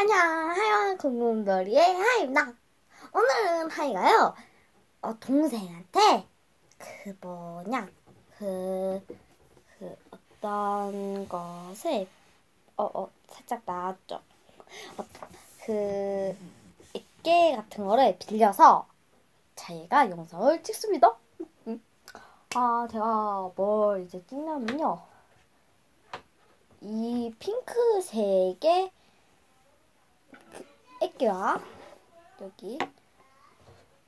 안녕하세요. 공공돌이의 하이입니다. 오늘은 하이가요, 어, 동생한테, 그 뭐냐, 그, 그 어떤 것을, 어, 어, 살짝 나왔죠. 어, 그, 액계 같은 거를 빌려서 자기가 영상을 찍습니다. 음. 아, 제가 뭘 이제 찍냐면요. 이 핑크색의 그 액기와 여기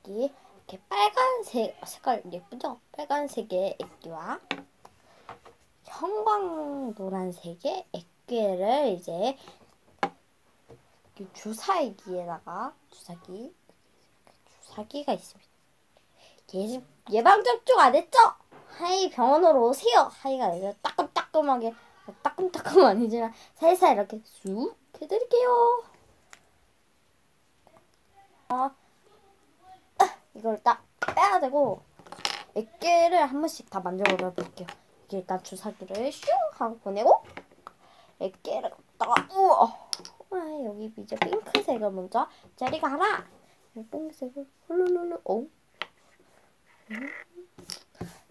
여기 이렇게 빨간색 색깔 예쁘죠? 빨간색의 액기와 형광 노란색의 액괴를 이제 주사기에다가 주사기 주사기가 있습니다. 예, 예방접종 안 했죠? 하이 병원으로 오세요. 하이가 이제 따끔따끔하게 따끔따끔 아니지만 살살 이렇게 쑥 해드릴게요. 아, 이걸 딱 빼야 되고 액계를 한 번씩 다 만져보려 볼게요. 이게 일단 주사기를 슝 하고 보내고 액계를 갖다가 우와 아, 여기 이제 핑크색을 먼저 저리 가라. 핑크색을 훌루루루 오.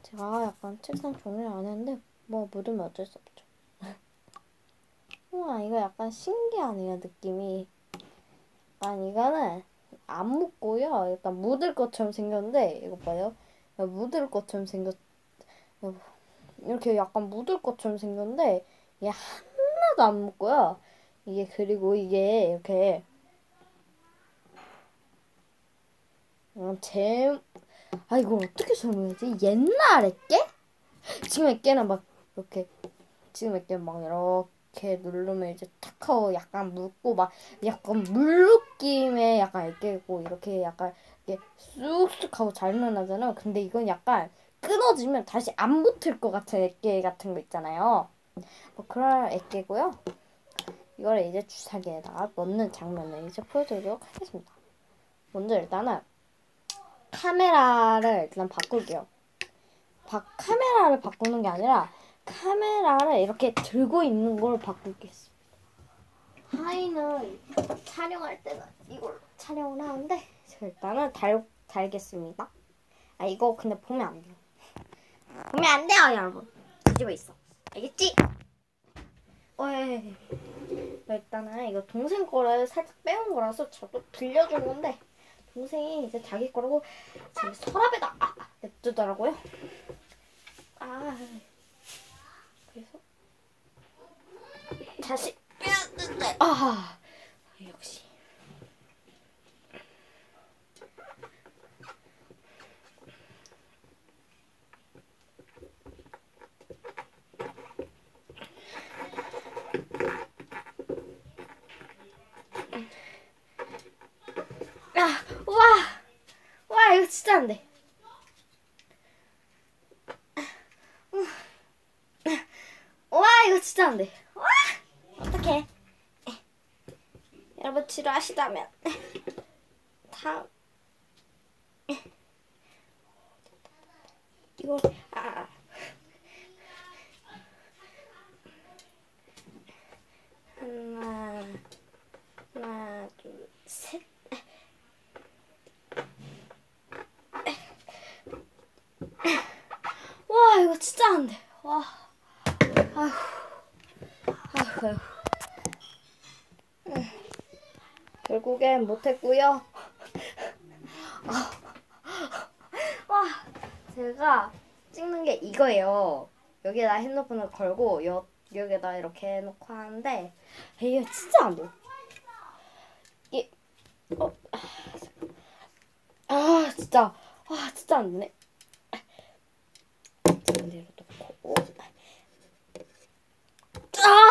제가 약간 책상 정리를 안 했는데 뭐 묻으면 어쩔 수 없죠. 우와 이거 약간 신기하네요 느낌이. 약간 이거는 안 묻고요. 약간 묻을 것처럼 생겼는데 이거 봐요. 묻을 것처럼 생겼. 이렇게 약간 묻을 것처럼 생겼는데 이게 하나도 안 묻고요. 이게 그리고 이게 이렇게 어, 제, 아, 이걸 어떻게 설명하지? 옛날에 깨? 지금 애깨는 막, 이렇게, 지금 애깨는 막 이렇게 누르면 이제 탁 하고 약간 묽고 막, 약간 물 느낌의 약간 애깨고, 이렇게 약간, 이렇게 쑥쑥 하고 잘 늘어나잖아요. 근데 이건 약간 끊어지면 다시 안 붙을 것 같은 애깨 같은 거 있잖아요. 뭐 그런 애깨고요. 이걸 이제 주사기에다가 넣는 장면을 이제 보여드리도록 하겠습니다. 먼저 일단은 카메라를 일단 바꿀게요. 바, 카메라를 바꾸는 게 아니라 카메라를 이렇게 들고 있는 걸 바꾸겠습니다. 하이는 촬영할 때는 이걸로 촬영을 하는데 저 일단은 달, 달겠습니다. 아 이거 근데 보면 안 돼요. 보면 안 돼요 여러분. 뒤집어 있어. 알겠지? 어이. 일단은 이거 동생 거를 살짝 빼온 거라서 저도 빌려준 건데 동생이 이제 자기 거라고 제 서랍에다 아, 냅두더라고요. 아 그래서 다시 빼었는데 아 역시 아, 와, 와, 이거 진짜 안 돼. 와, 이거 진짜 안 돼. 와, 어떡해. 여러분 지루하시다면. 다음 이거 아 하나 하나 둘 셋. 와 이거 진짜 안 돼. 와. 아휴. 아휴. 아휴. 결국엔 못했고요. 와, 제가 찍는 게 이거예요. 여기에다 핸드폰을 걸고 여, 여기에다 이렇게 해놓고 하는데 이게 진짜 안 돼. 이, 어, 아 진짜, 아 진짜 안 되네. 반대로 놓고. 아!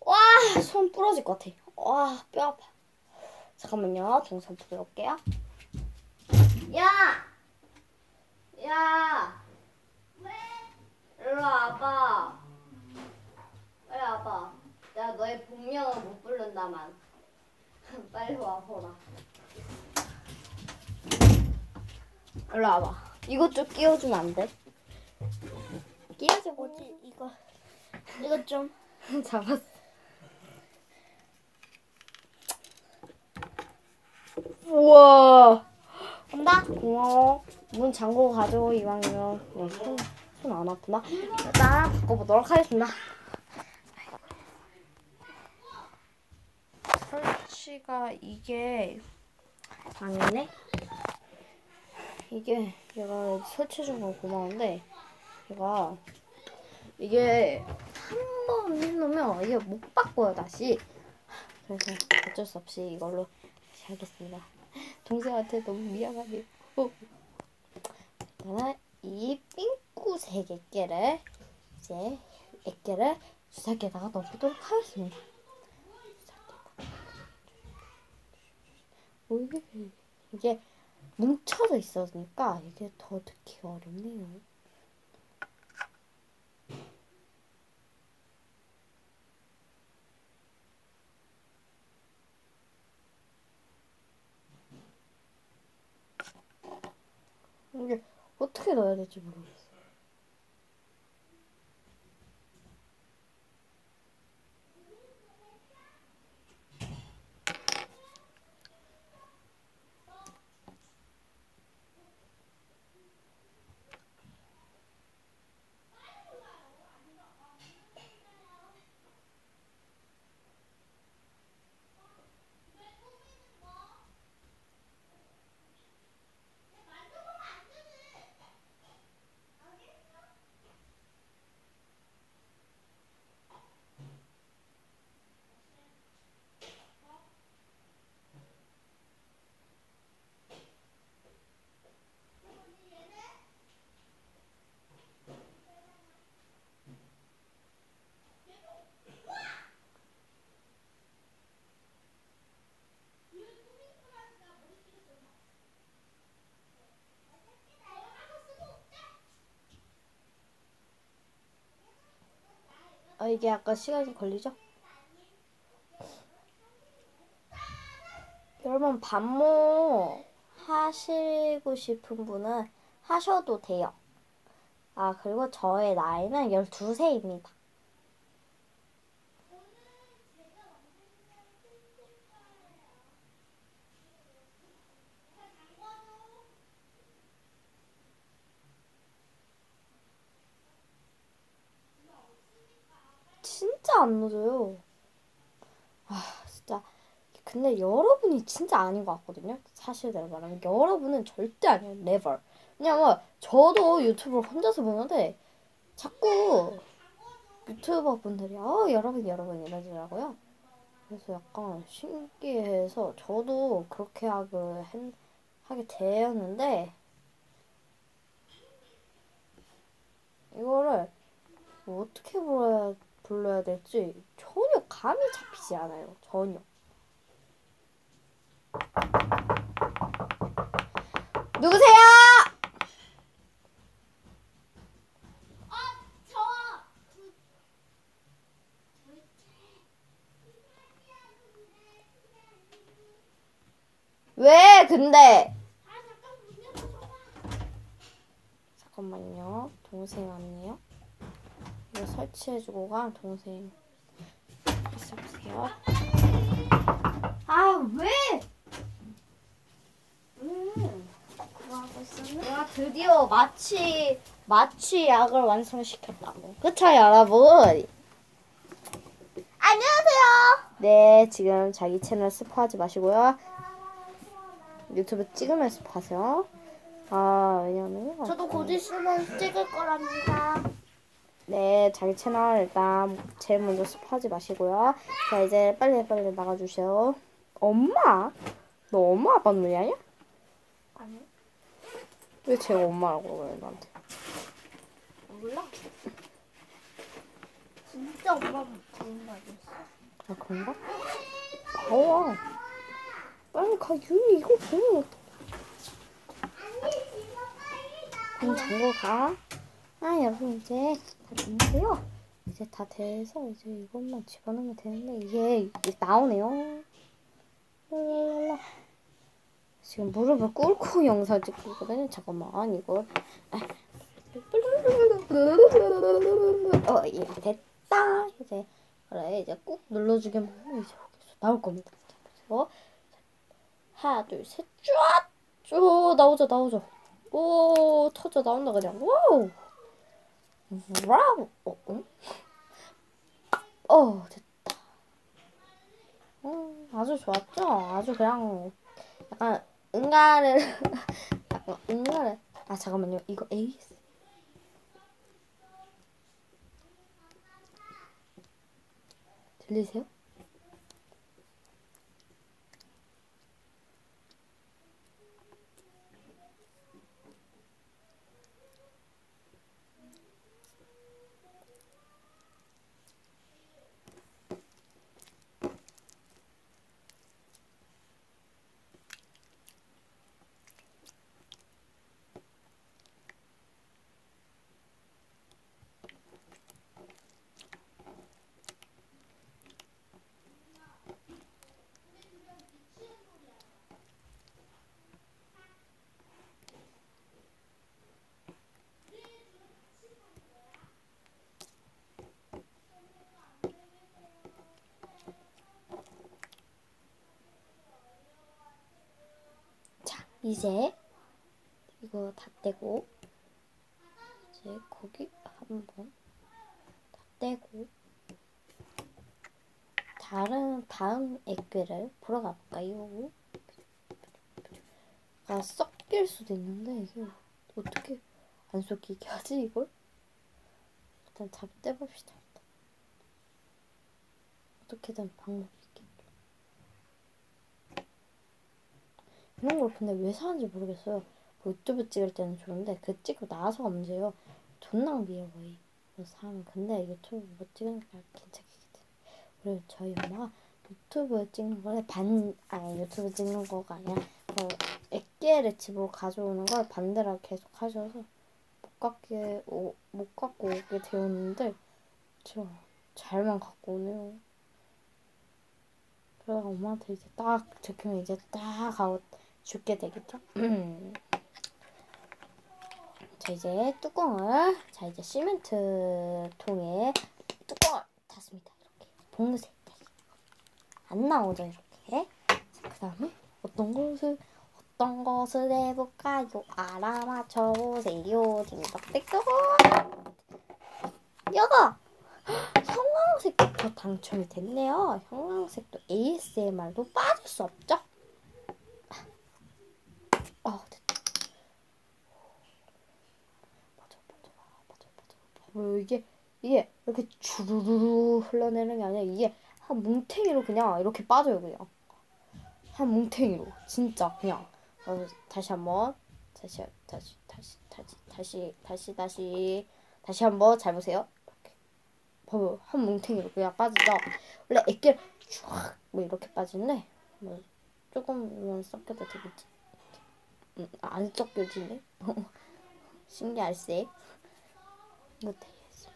와, 손 부러질 것 같아. 와, 뼈 아파. 잠깐만요. 동선 부드럽게요. 야! 야! 왜? 일로 와봐. 빨리 와봐. 내가 너의 본명은 못 부른다만. 빨리 와보라. 일로 와봐. 이것 좀 끼워주면 안 돼? 끼워줘 뭐지 이거 이거 좀 잡았어 우와. 간다. 고마워. 문 잠그고 가죠 이왕이면. 손안 아프나? 일단 바꿔보도록 하겠습니다. 설치가 이게 망했네. 이게 얘가 설치해준 건 고마운데 얘가 이게 한 번 해놓으면 이게 못 바꿔요 다시. 그래서 어쩔 수 없이 이걸로 하겠습니다. 동생한테 너무 미안하네요. 일단은 이 삥꾸 세 개를 이제 액계를 주사기에다가 넣어보도록 하겠습니다. 오, 이게, 뭉쳐져 있었으니까 이게 더 듣기가 어렵네요. 이게 어떻게 이게 약간 시간이 걸리죠? 여러분 반모 하시고 싶은 분은 하셔도 돼요. 아 그리고 저의 나이는 12세입니다. 안 늦어요. 아, 진짜. 근데 여러분이 진짜 아닌 것 같거든요. 사실대로 말하면. 여러분은 절대 아니에요. never. 왜냐면 저도 유튜브를 혼자서 보는데 자꾸 유튜버 분들이 어, 여러분, 여러분 이러더라고요. 그래서 약간 신기해서 저도 그렇게 하게, 했, 하게 되었는데 이거를 뭐 어떻게 불러야 불러야 될지 전혀 감이 잡히지 않아요. 전혀. 누구세요? 저. 왜 근데? 아 잠깐. 잠깐만요. 동생 아니에요? 설치해주고 간 동생. 있어보세요. 아 왜? 음. 뭐 하고 있었나? 내가 드디어 마취 마취 약을 완성시켰다고. 그쵸 여러분? 안녕하세요. 네 지금 자기 채널 스포하지 마시고요. 유튜브 찍으면서 스포하세요. 아 왜냐면 저도 곧 있으면 찍을 거랍니다. 네 자기 채널 일단 제일 먼저 스포하지 마시고요. 자 이제 빨리 빨리 나가주세요. 엄마? 너 엄마 아빠 눈이 아니야? 아니 왜 제가 엄마라고 그래 나한테? 몰라. 진짜 엄마 부른 거 아니었어? 아 그런가? 봐와. 빨리 가 윤이 이거 보면 어떡해. 그럼 잠궈 가. 아 여러분 이제 다 됐는데요. 이제 다 돼서 이제 이것만 집어넣으면 되는데 이게, 나오네요. 랄랄랄라. 지금 무릎을 꿇고 영상 찍고 있거든요. 잠깐만 이거. 어, 예, 됐다. 이제 그래 이제 꾹 눌러주기만 하면 이제 여기서 나올 겁니다. 자, 보세요. 하나 둘셋쫙쭉 나오죠 나오죠 오 터져 나온다 그냥 와우 와우 어, 응? 어 됐다. 음 아주 좋았죠? 아주 그냥 약간 응가를 약간 응가를. 아 잠깐만요. 이거 AS 들리세요? 자, 이제 이거 다 떼고 이제 고기 한번 다 떼고 다른 다음 액괴를 보러 가볼까요? 아 섞일 수도 있는데 이게 어떻게 안 섞이게 하지 이걸? 일단 잡 떼봅시다. 어떻게든 방법 이런 걸 근데 왜 사는지 모르겠어요. 뭐 유튜브 찍을 때는 좋은데 그 찍고 나서가 문제예요. 돈 낭비예요 거의. 그래서 사면 근데 유튜브 못 찍으니까 괜찮겠지. 그리고 저희 엄마가 유튜브 찍는 거를 반 아니 유튜브 찍는 거가 아니라 그 액계를 집으로 가져오는 걸 반대로 계속 하셔서 못 갖게 오, 못 갖고 오게 되었는데 제가 잘만 갖고 오네요. 그러다가 엄마한테 이제 딱 적히면 이제 딱 하고 죽게 되겠죠? 자 이제 뚜껑을 자 이제 시멘트 통에 뚜껑을 닫습니다. 이렇게 봉쇄 안 나오죠 이렇게. 그 다음에 어떤 것을 어떤 것을 해볼까요? 알아맞혀 보세요. 딩덕댕덕. 여가 형광색도 당첨이 됐네요. 형광색도 ASMR도 빠질 수 없죠? 어, 됐다. 맞아, 맞아, 맞아, 뭐 이게 이게 이렇게 주르르르 흘러내는 게 아니라 이게 한 뭉탱이로 그냥 이렇게 빠져요, 그냥. 한 뭉탱이로 진짜 그냥. 어, 다시 한번 다시 다시 다시 다시 다시 다시 다시 다시 한번 잘 보세요. 이렇게. 봐봐요. 한 뭉탱이로 그냥 빠지죠. 원래 애끼를 쫙뭐 이렇게 빠지는데 뭐 조금만 섞여도 되겠지. 음, 안 섞여지네. 신기할세. 이거 되겠어.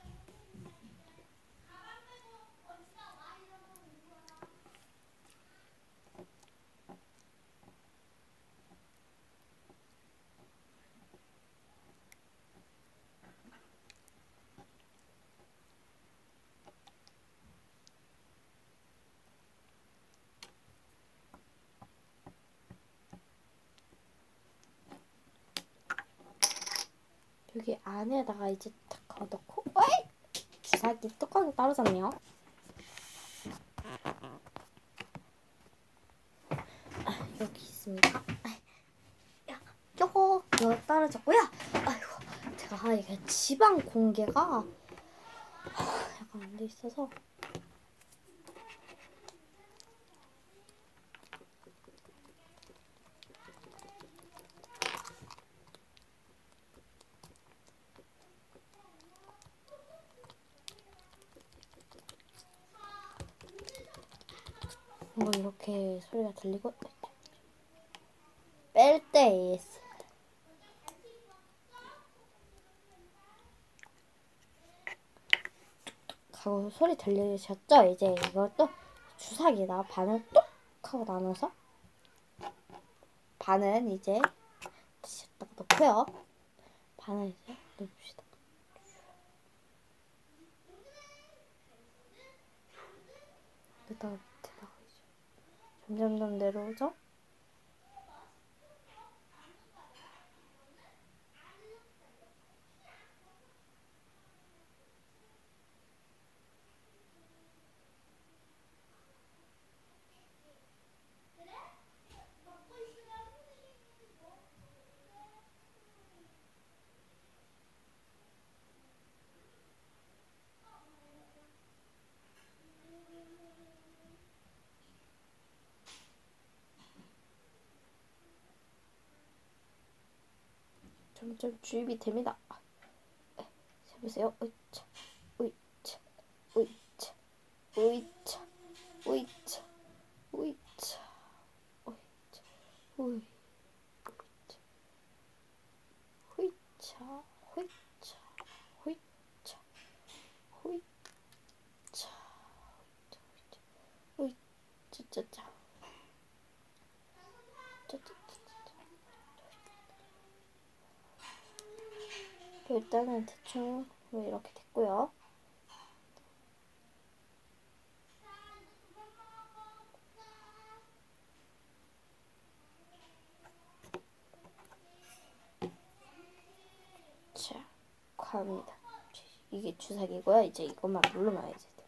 여기 안에다가 이제 탁 넣고 어이! 주사기 뚜껑이 떨어졌네요. 아, 여기 있습니다. 아, 야, 요거 이거 떨어졌고요. 아이고 제가 이게 지방 공개가 아, 약간 안 돼 있어서 뭐 이렇게 소리가 들리고. 뺄 때 AS 하고 소리 들리셨죠? 이제 이것도 주사기에다 반을 똑 하고 나눠서 반은 이제 여기다가 넣고요. 반을 이제 넣읍시다. 점 점점 내려오죠? 점점 주입이 됩니다. 해보세요. 으차, 으차, 으차, 으차, 으차, 으차, 으차, 으이, 으차, 으차, 으차, 으차, 으차, 으차, 으차차차. 짜짜짜짜. 일단은 대충 뭐 이렇게 됐고요. 자, 갑니다. 이게 주사기고요. 이제 이것만 이제 돼.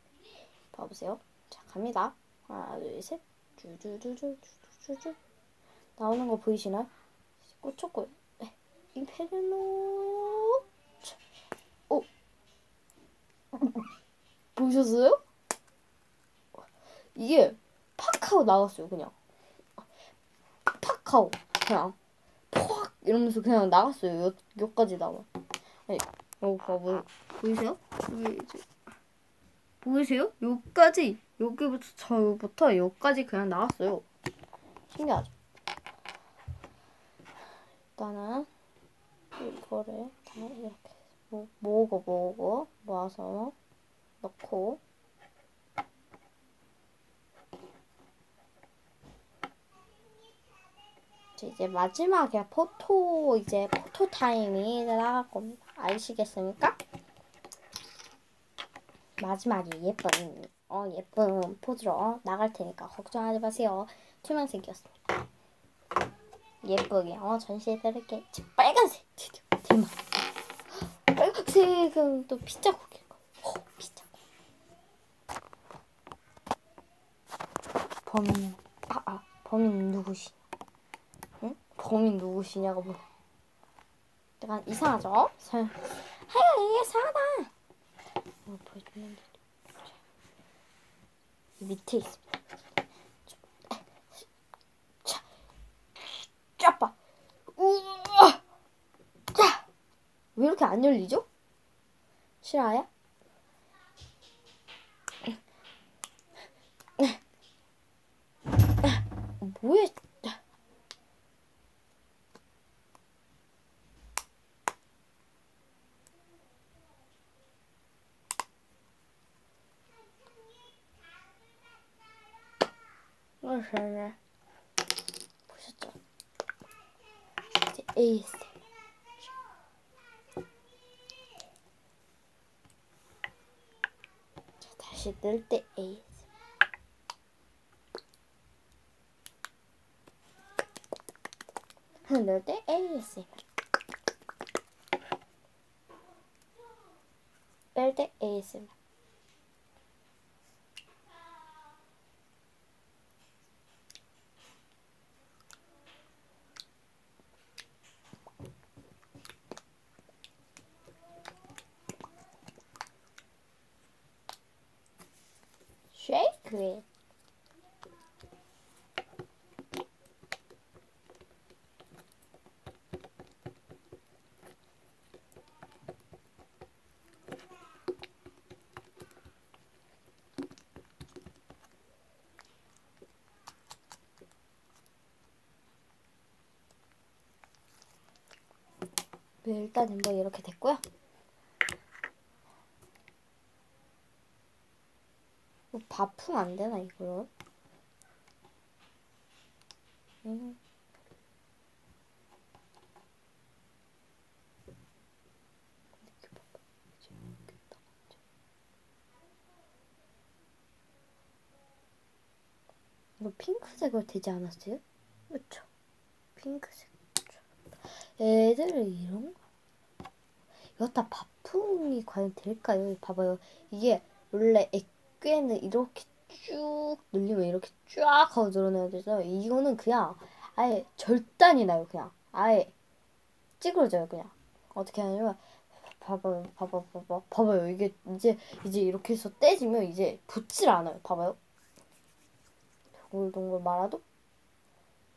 봐보세요. 자, 갑니다. 하나, 둘, 셋. 쭈쭈쭈쭈쭈쭈쭈. 나오는 거 보이시나요? 꽂혔고요. 네. 임페르노. 자, 오. 보셨어요? 이게 팍 하고 나갔어요, 그냥. 팍 하고 그냥 팍 이러면서 그냥 나갔어요. 여, 여기까지 나와. 아니, 이거 봐봐. 보이세요? 여기 이제 보이세요? 여기까지 여기부터 저부터 여기까지 그냥 나왔어요. 신기하죠? 일단은 이거를 다 이렇게 모- 모으고 모으고 모아서 넣고 이제- 마지막에 포토 이제 포토 타임이 나갈 겁니다. 아시겠습니까? 마지막에 예쁜 어 예쁜 포즈로 어, 나갈 테니까 걱정하지 마세요. 투명색이었습니다. 예쁘게 어 전시해 드릴게. 자, 빨간색 드디어 대박. 빨간색은 또 피자국일 거. 어, 피자. 범인 아 아 범인 누구시? 응? 범인 누구시냐고 뭐. 약간 이상하죠? 사- 하여 이게 사다. 어, 보여주는데 이 밑에 있습니다. 자, 짜빠. 우와. 자, 왜 이렇게 안 열리죠? 실화야? 뭐야? 이거 보셨죠? 이제 에 이스. 자, 다시 넣을 때 에이스. 넣을 때 에이스. 뺄때 에이스. shake it. 네, 일단은 뭐 이렇게 됐고요. 뭐 바풍 안 되나 이걸로? 음. 이거 핑크색으로 되지 않았어요? 그렇죠. 핑크색. 애들을 이런 거. 이거 다 바풍이 과연 될까요? 봐봐요. 이게 원래 액괴는 이렇게 쭉 늘리면 이렇게 쫙 하고 늘어나야 되죠. 이거는 그냥 아예 절단이 나요. 그냥 아예 찌그러져요. 그냥 어떻게 하냐면 봐봐요, 봐봐, 봐봐, 봐봐요. 이게 이제 이제 이렇게 해서 떼지면 이제 붙질 않아요. 봐봐요. 동글동글 말아도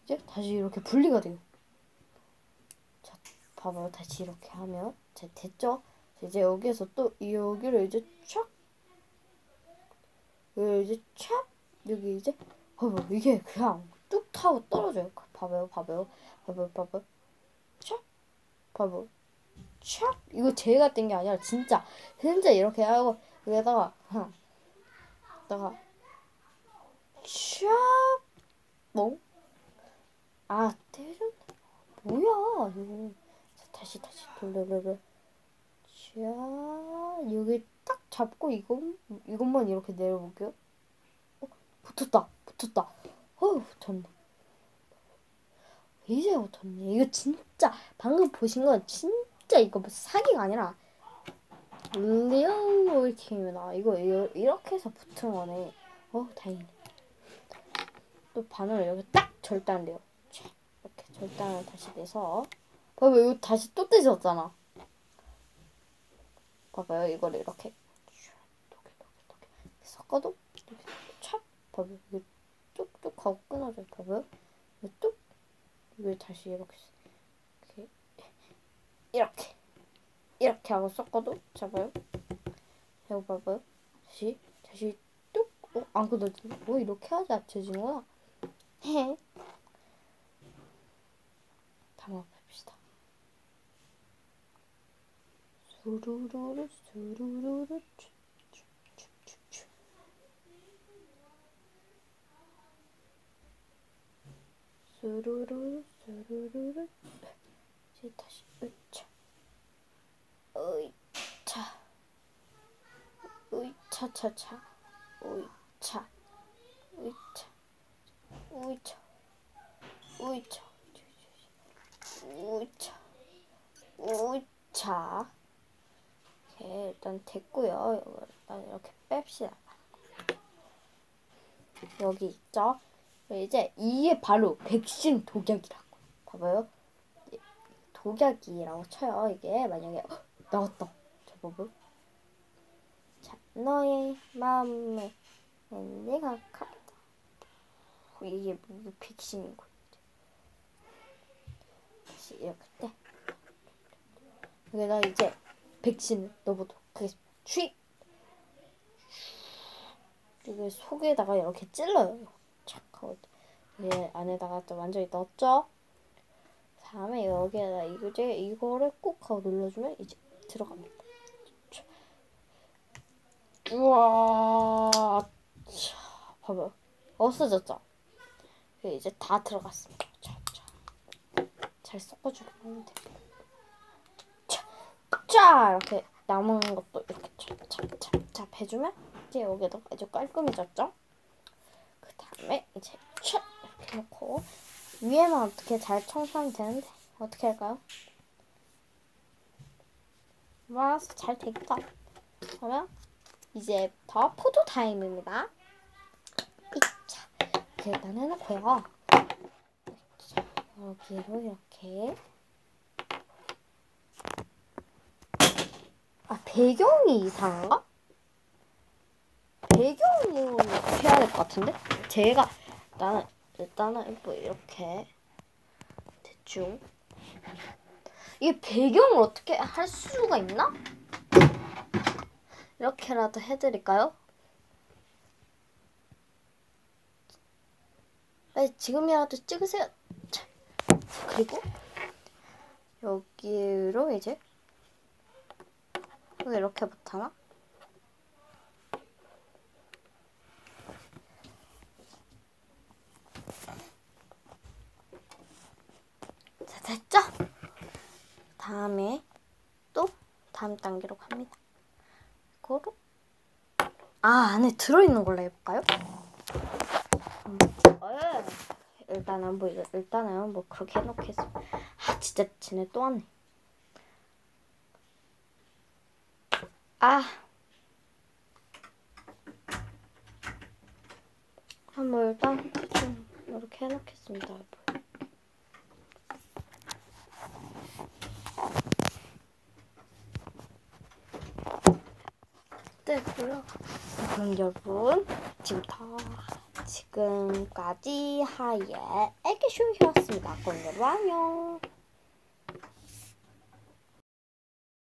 이제 다시 이렇게 분리가 돼요. 자, 봐봐요. 다시 이렇게 하면 자 됐죠? 자, 이제 여기에서 또 여기를 이제 촥 여기 이제 촥 여기 이제 봐봐 이게 그냥 뚝 타고 떨어져요. 봐봐요, 봐봐요, 봐봐요, 봐봐요. 촥 봐봐요. 촥 이거 제가 뗀 게 아니라 진짜 진짜 이렇게 하고 여기다가 하나 다가 촥 뭐? 아 때렸네. 뭐야 이거. 자, 다시 다시 돌려돌려. 자 여기 딱 잡고 이거 이것만 이렇게 내려볼게요. 어, 붙었다 붙었다. 어 붙었네. 이제 붙었네. 이거 진짜 방금 보신 건 진짜 이거 뭐 사기가 아니라 리얼 롤킹이다. 이거 이- 이렇게 해서 붙은 거네. 어 다행이네. 또 바늘을 여기 딱 절단돼요. 촥 이렇게 절단을 다시 내서 봐봐 이거 다시 또 떼졌잖아. 봐봐요 이거를 이렇게 섞어도 촥 봐봐 이거 뚝뚝 하고 끊어져요. 봐봐요 뚝 이거 다시 이렇게 이렇게 이렇게 이렇게 하고 섞어도 잡아요. 이거 봐봐요. 다시 다시 뚝 어, 안 끊어지네. 뭐 이렇게 하지 합쳐지는구나. 해. 담아 봅시다. 수루루루 수루루루 쭈쭈쭈쭈쭈 수루루 수루루루 이제 다시 으차 으이차 으이차차차 으이차 으이차 으이차 으이차 으이차 으이차 오케 이 일단 됐고요. 이거 일단 이렇게 뺍시다. 여기 있죠? 이제 이게 바로 백신 독약이라고. 봐봐요. 이- 독약이라고 쳐요 이게. 만약에 헉, 나왔다. 저 봐봐요 자 너의 마음에 내가 갔다 이게 뭐 백신인 거야 다시 이렇게 때 여기다 이제 백신을 넣어보도록 하겠습니다. 취! 이게 속에다가 이렇게 찔러요. 착 하고 이 안에다가 또 완전히 넣었죠. 다음에 여기에다 이거 이제 이거를 꾹 하고 눌러주면 이제 들어갑니다. 촥. 우와, 차, 봐봐요. 없어졌죠. 이게 이제 다 들어갔습니다. 자, 자. 잘 섞어주면 하면 돼. 쫙 이렇게 남은 것도 이렇게 찹찹찹찹 해주면 이제 여기도 아주 깔끔해졌죠? 그 다음에 이제 촥 이렇게 놓고 위에만 어떻게 잘 청소하면 되는데 어떻게 할까요? 와서 잘 되겠다. 그러면 이제부터 포도 타임입니다. 자, 일단 해놓고요. 자, 여기로 이렇게 배경이 이상한가? 배경으로 해야 될 것 같은데? 제가 일단은 뭐 이렇게 대충 이게 배경을 어떻게 할 수가 있나? 이렇게라도 해드릴까요? 네, 지금이라도 찍으세요. 자, 그리고 여기로 이제 왜 이렇게 못하나? 자, 됐죠? 다음에 또 다음 단계로 갑니다. 이거로 아 안에 들어있는 걸로 해볼까요? 음, 에, 일단은 뭐 일단은 뭐 그렇게 해놓겠습니다. 아 진짜 지네 또 왔네. 아. 한번 일단 좀 이렇게 해놓겠습니다. 네, 고요 그럼 여러분 지금부터 지금까지 하이의 애기쇼였습니다. 그럼 여러분 안녕.